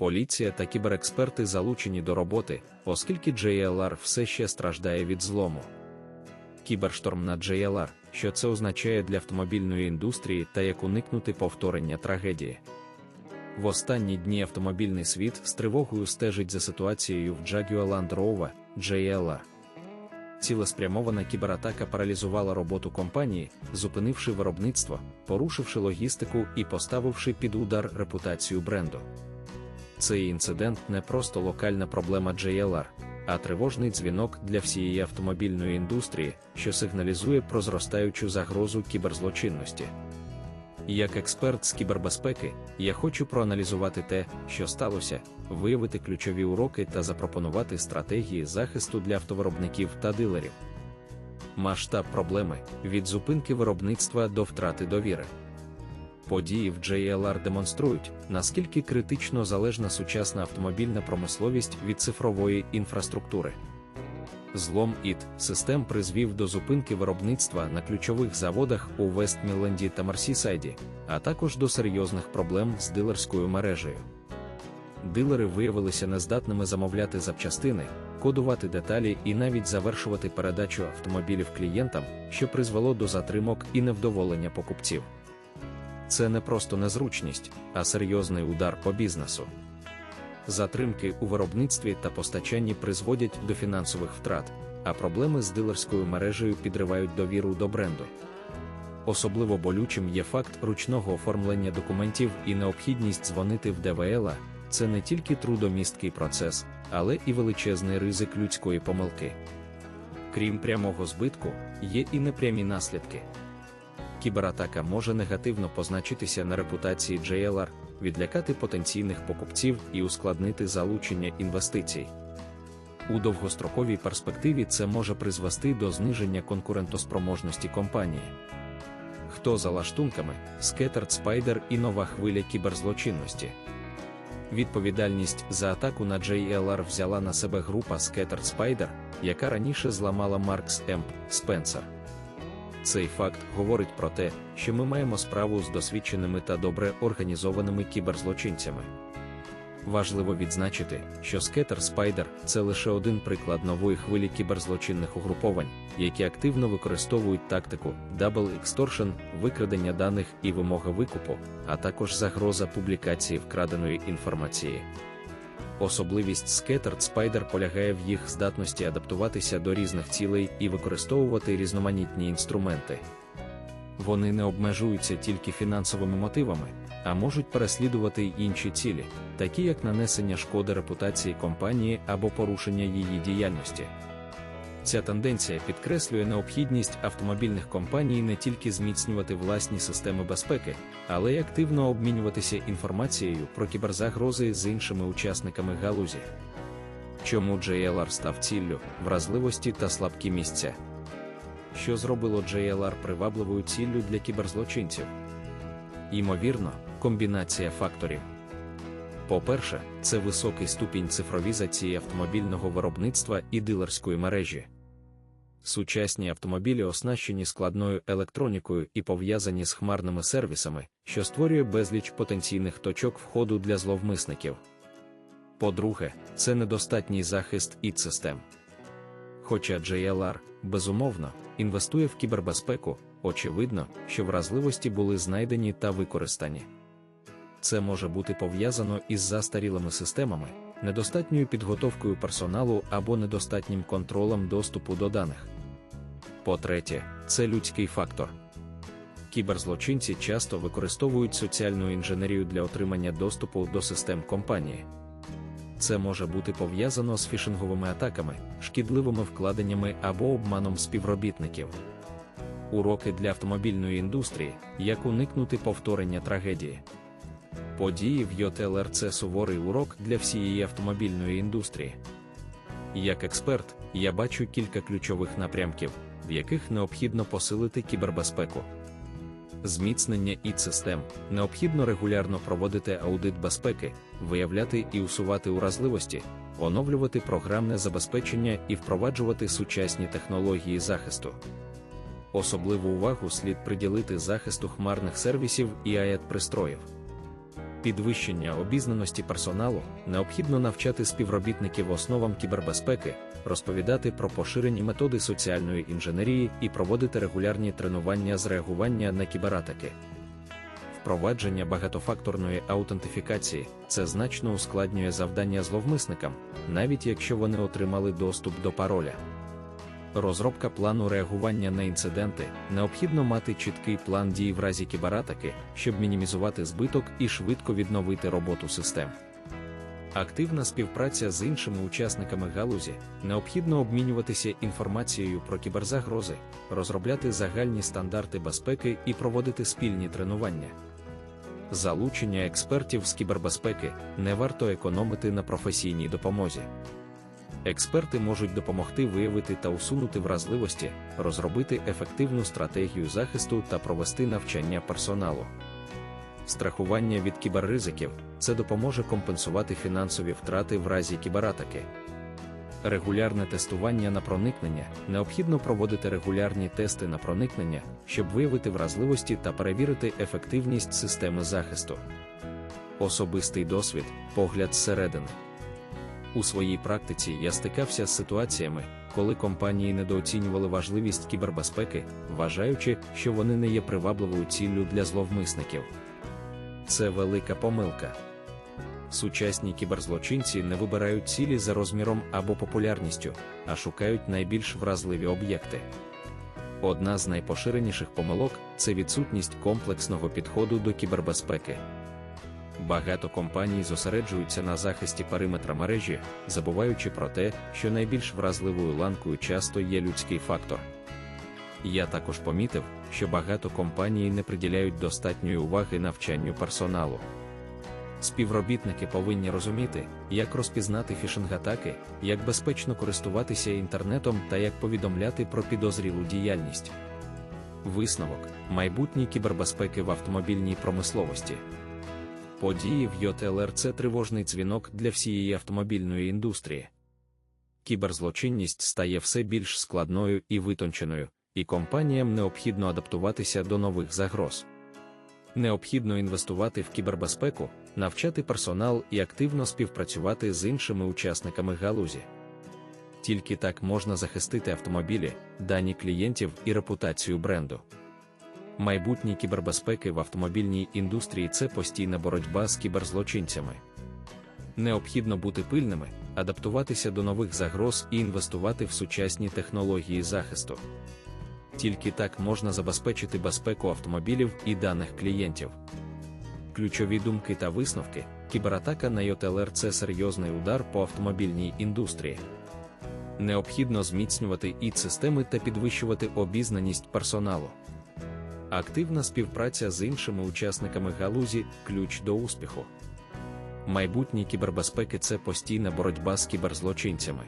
Поліція та кіберексперти залучені до роботи, оскільки JLR все ще страждає від злому. Кібершторм на JLR, що це означає для автомобільної індустрії та як уникнути повторення трагедії. В останні дні автомобільний світ з тривогою стежить за ситуацією в Jaguar Land Rover JLR. Цілеспрямована кібератака паралізувала роботу компанії, зупинивши виробництво, порушивши логістику і поставивши під удар репутацію бренду. Цей інцидент не просто локальна проблема JLR, а тривожний дзвінок для всієї автомобільної індустрії, що сигналізує про зростаючу загрозу кіберзлочинності. Як експерт з кібербезпеки, я хочу проаналізувати те, що сталося, виявити ключові уроки та запропонувати стратегії захисту для автовиробників та дилерів. Масштаб проблеми від зупинки виробництва до втрати довіри. Події в JLR демонструють, наскільки критично залежна сучасна автомобільна промисловість від цифрової інфраструктури. Злом ІТ систем призвів до зупинки виробництва на ключових заводах у Вестмілленді та Марсісайді, а також до серйозних проблем з дилерською мережею. Дилери виявилися нездатними замовляти запчастини, кодувати деталі і навіть завершувати передачу автомобілів клієнтам, що призвело до затримок і невдоволення покупців. Це не просто незручність, а серйозний удар по бізнесу. Затримки у виробництві та постачанні призводять до фінансових втрат, а проблеми з дилерською мережею підривають довіру до бренду. Особливо болючим є факт ручного оформлення документів і необхідність дзвонити в ДВЛА. Це не тільки трудомісткий процес, але і величезний ризик людської помилки. Крім прямого збитку, є і непрямі наслідки. Кібератака може негативно позначитися на репутації JLR, відлякати потенційних покупців і ускладнити залучення інвестицій. У довгостроковій перспективі це може призвести до зниження конкурентоспроможності компанії. Хто за лаштунками, Scattered Spider і нова хвиля кіберзлочинності. Відповідальність за атаку на JLR взяла на себе група Scattered Spider, яка раніше зламала Маркс Емп Спенсер. Цей факт говорить про те, що ми маємо справу з досвідченими та добре організованими кіберзлочинцями. Важливо відзначити, що Scatter Spider – це лише один приклад нової хвилі кіберзлочинних угруповань, які активно використовують тактику Double Extortion, викрадення даних і вимоги викупу, а також загроза публікації вкраденої інформації. Особливість Scattered Spider полягає в їх здатності адаптуватися до різних цілей і використовувати різноманітні інструменти. Вони не обмежуються тільки фінансовими мотивами, а можуть переслідувати й інші цілі, такі як нанесення шкоди репутації компанії або порушення її діяльності. Ця тенденція підкреслює необхідність автомобільних компаній не тільки зміцнювати власні системи безпеки, але й активно обмінюватися інформацією про кіберзагрози з іншими учасниками галузі. Чому JLR став ціллю, вразливості та слабкі місця? Що зробило JLR привабливою ціллю для кіберзлочинців? Ймовірно, комбінація факторів. По-перше, це високий ступінь цифровізації автомобільного виробництва і дилерської мережі. Сучасні автомобілі оснащені складною електронікою і пов'язані з хмарними сервісами, що створює безліч потенційних точок входу для зловмисників. По-друге, це недостатній захист і систем. Хоча JLR, безумовно, інвестує в кібербезпеку, очевидно, що вразливості були знайдені та використані. Це може бути пов'язано із застарілими системами, недостатньою підготовкою персоналу або недостатнім контролем доступу до даних. По-третє, це людський фактор. Кіберзлочинці часто використовують соціальну інженерію для отримання доступу до систем компанії. Це може бути пов'язано з фішинговими атаками, шкідливими вкладеннями або обманом співробітників. Уроки для автомобільної індустрії, як уникнути повторення трагедії. Події в ЙОТЛР це суворий урок для всієї автомобільної індустрії. Як експерт, я бачу кілька ключових напрямків, в яких необхідно посилити кібербезпеку. Зміцнення і систем необхідно регулярно проводити аудит безпеки, виявляти і усувати уразливості, оновлювати програмне забезпечення і впроваджувати сучасні технології захисту. Особливу увагу слід приділити захисту хмарних сервісів і АЕТ пристроїв. Підвищення обізнаності персоналу необхідно навчати співробітників основам кібербезпеки, розповідати про поширені методи соціальної інженерії і проводити регулярні тренування з реагування на кібератаки. Впровадження багатофакторної аутентифікації це значно ускладнює завдання зловмисникам, навіть якщо вони отримали доступ до пароля. Розробка плану реагування на інциденти необхідно мати чіткий план дій в разі кібератаки, щоб мінімізувати збиток і швидко відновити роботу систем. Активна співпраця з іншими учасниками галузі необхідно обмінюватися інформацією про кіберзагрози, розробляти загальні стандарти безпеки і проводити спільні тренування. Залучення експертів з кібербезпеки не варто економити на професійній допомозі. Експерти можуть допомогти виявити та усунути вразливості, розробити ефективну стратегію захисту та провести навчання персоналу. Страхування від кіберризиків це допоможе компенсувати фінансові втрати в разі кібератаки. Регулярне тестування на проникнення необхідно проводити регулярні тести на проникнення, щоб виявити вразливості та перевірити ефективність системи захисту. Особистий досвід, погляд зсередини. У своїй практиці я стикався з ситуаціями, коли компанії недооцінювали важливість кібербезпеки, вважаючи, що вони не є привабливою ціллю для зловмисників. Це велика помилка. Сучасні кіберзлочинці не вибирають цілі за розміром або популярністю, а шукають найбільш вразливі об'єкти. Одна з найпоширеніших помилок це відсутність комплексного підходу до кібербезпеки. Багато компаній зосереджуються на захисті периметра мережі, забуваючи про те, що найбільш вразливою ланкою часто є людський фактор. Я також помітив, що багато компаній не приділяють достатньої уваги навчанню персоналу. Співробітники повинні розуміти, як розпізнати фішинг-атаки, як безпечно користуватися інтернетом та як повідомляти про підозрілу діяльність. Висновок майбутнє кібербезпеки в автомобільній промисловості. Події в ЙОТЛР – це тривожний дзвінок для всієї автомобільної індустрії. Кіберзлочинність стає все більш складною і витонченою, і компаніям необхідно адаптуватися до нових загроз. Необхідно інвестувати в кібербезпеку, навчати персонал і активно співпрацювати з іншими учасниками галузі. Тільки так можна захистити автомобілі, дані клієнтів і репутацію бренду. Майбутнє кібербезпеки в автомобільній індустрії це постійна боротьба з кіберзлочинцями. Необхідно бути пильними, адаптуватися до нових загроз і інвестувати в сучасні технології захисту. Тільки так можна забезпечити безпеку автомобілів і даних клієнтів. Ключові думки та висновки: кібератака на ЙОТЛР – це серйозний удар по автомобільній індустрії. Необхідно зміцнювати і системи та підвищувати обізнаність персоналу. Активна співпраця з іншими учасниками галузі ключ до успіху. Майбутнє кібербезпеки це постійна боротьба з кіберзлочинцями.